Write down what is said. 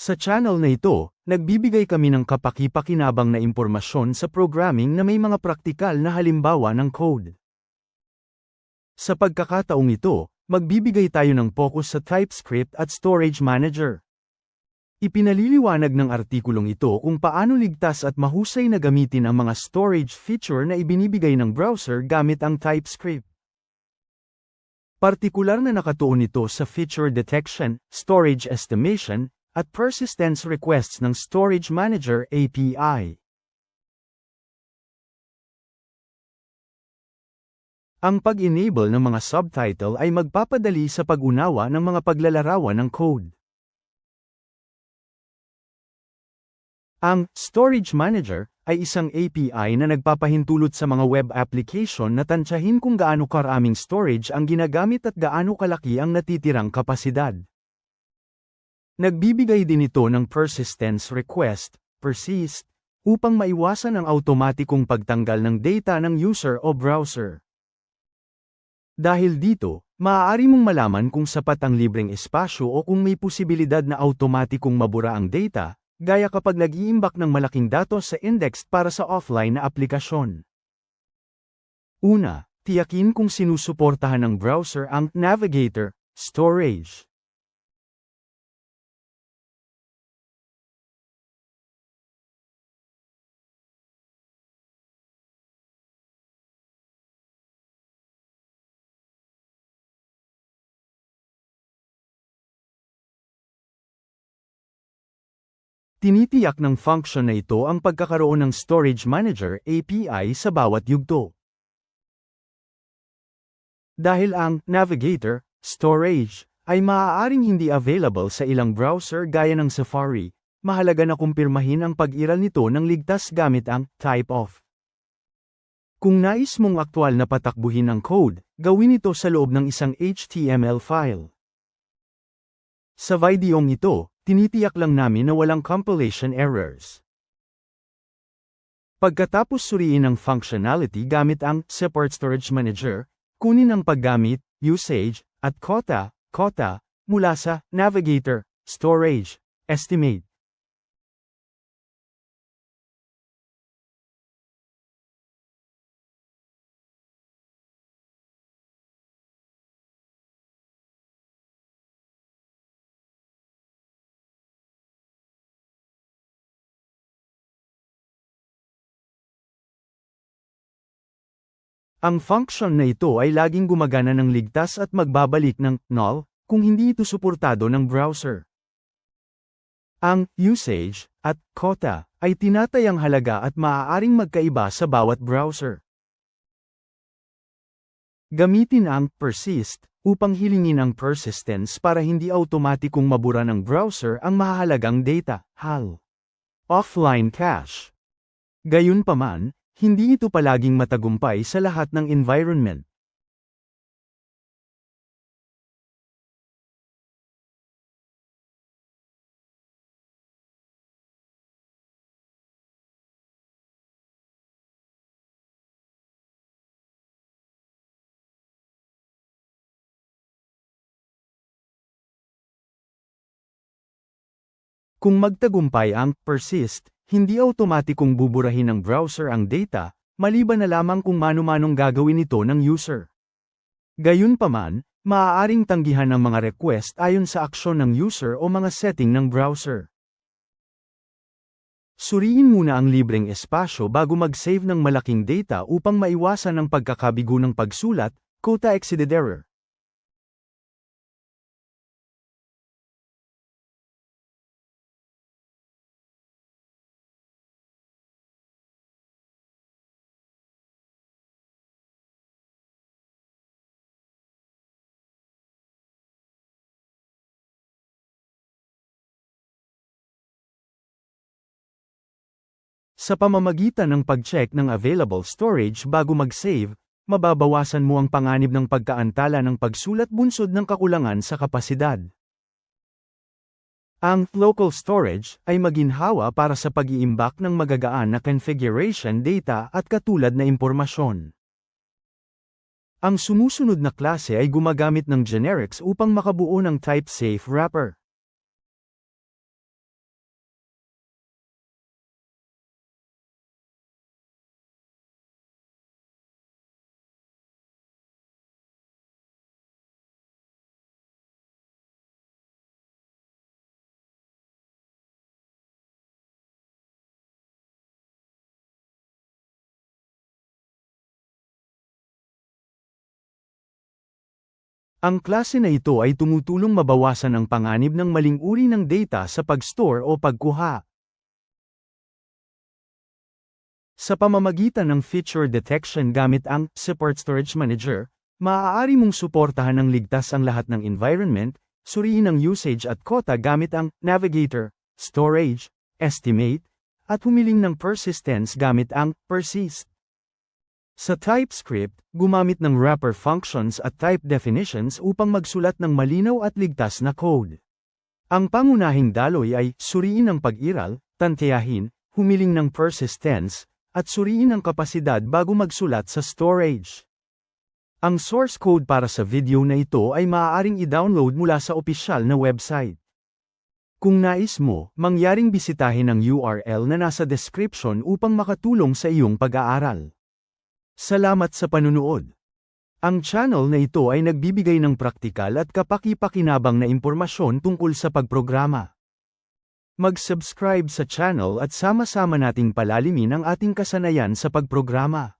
Sa channel na ito, nagbibigay kami ng kapaki-pakinabang na impormasyon sa programming na may mga praktikal na halimbawa ng code. Sa pagkakataong ito, magbibigay tayo ng focus sa TypeScript at Storage Manager. Ipinaliliwanag ng artikulong ito kung paano ligtas at mahusay na gamitin ang mga storage feature na ibinibigay ng browser gamit ang TypeScript. Partikular na nakatuon ito sa feature detection, storage estimation, at persistence requests ng Storage Manager API. Ang pag-enable ng mga subtitle ay magpapadali sa pag-unawa ng mga paglalarawan ng code. Ang Storage Manager ay isang API na nagpapahintulot sa mga web application na tansyahin kung gaano karaming storage ang ginagamit at gaano kalaki ang natitirang kapasidad. Nagbibigay din ito ng persistence request, persist, upang maiwasan ang automatikong pagtanggal ng data ng user o browser. Dahil dito, maaari mong malaman kung sapat ang libreng espasyo o kung may posibilidad na automatikong mabura ang data, gaya kapag nag-iimbak ng malaking datos sa index para sa offline na aplikasyon. Una, tiyakin kung sinusuportahan ng browser ang navigator, storage. Tinitiyak ng function na ito ang pagkakaroon ng Storage Manager API sa bawat yugto. Dahil ang Navigator, Storage, ay maaaring hindi available sa ilang browser gaya ng Safari, mahalaga na kumpirmahin ang pag-iral nito ng ligtas gamit ang type of. Kung nais mong aktwal na patakbuhin ang code, gawin ito sa loob ng isang HTML file. Sa videong ito, tinitiyak lang namin na walang compilation errors. Pagkatapos suriin ang functionality gamit ang Support Storage Manager, kunin ang paggamit, usage, at quota, quota, mula sa Navigator, Storage, Estimate. Ang function na ito ay laging gumagana ng ligtas at magbabalik ng null kung hindi ito suportado ng browser. Ang usage at quota ay tinatayang halaga at maaaring magkaiba sa bawat browser. Gamitin ang persist upang hilingin ang persistence para hindi automatikong mabura ng browser ang mahahalagang data, HAL. Offline cache. Gayunpaman, hindi ito palaging matagumpay sa lahat ng environment. Kung magtagumpay ang persist, hindi automatikong buburahin ng browser ang data, maliban na lamang kung mano-manong gagawin ito ng user. Gayunpaman, maaaring tanggihan ang mga request ayon sa aksyon ng user o mga setting ng browser. Suriin muna ang libreng espasyo bago mag-save ng malaking data upang maiwasan ang pagkakabigo ng pagsulat, quota exceeded error. Sa pamamagitan ng pag-check ng available storage bago mag-save, mababawasan mo ang panganib ng pagkaantala ng pagsulat bunsod ng kakulangan sa kapasidad. Ang local storage ay maginhawa para sa pag-iimbak ng magagaan na configuration data at katulad na impormasyon. Ang sumusunod na klase ay gumagamit ng generics upang makabuo ng type-safe wrapper. Ang klase na ito ay tumutulong mabawasan ang panganib ng maling uri ng data sa pag-store o pagkuha. Sa pamamagitan ng feature detection gamit ang Support Storage Manager, maaari mong suportahan ng ligtas ang lahat ng environment, suriin ang usage at quota gamit ang Navigator, Storage, Estimate, at humiling ng persistence gamit ang Persist. Sa TypeScript, gumamit ng wrapper functions at type definitions upang magsulat ng malinaw at ligtas na code. Ang pangunahing daloy ay suriin ang pag-iral, tantiyahin, humiling ng persistence, at suriin ang kapasidad bago magsulat sa storage. Ang source code para sa video na ito ay maaaring i-download mula sa opisyal na website. Kung nais mo, mangyaring bisitahin ang URL na nasa description upang makatulong sa iyong pag-aaral. Salamat sa panunood. Ang channel na ito ay nagbibigay ng praktikal at kapaki-pakinabang na impormasyon tungkol sa pagprograma. Mag-subscribe sa channel at sama-sama nating palalimin ang ating kasanayan sa pagprograma.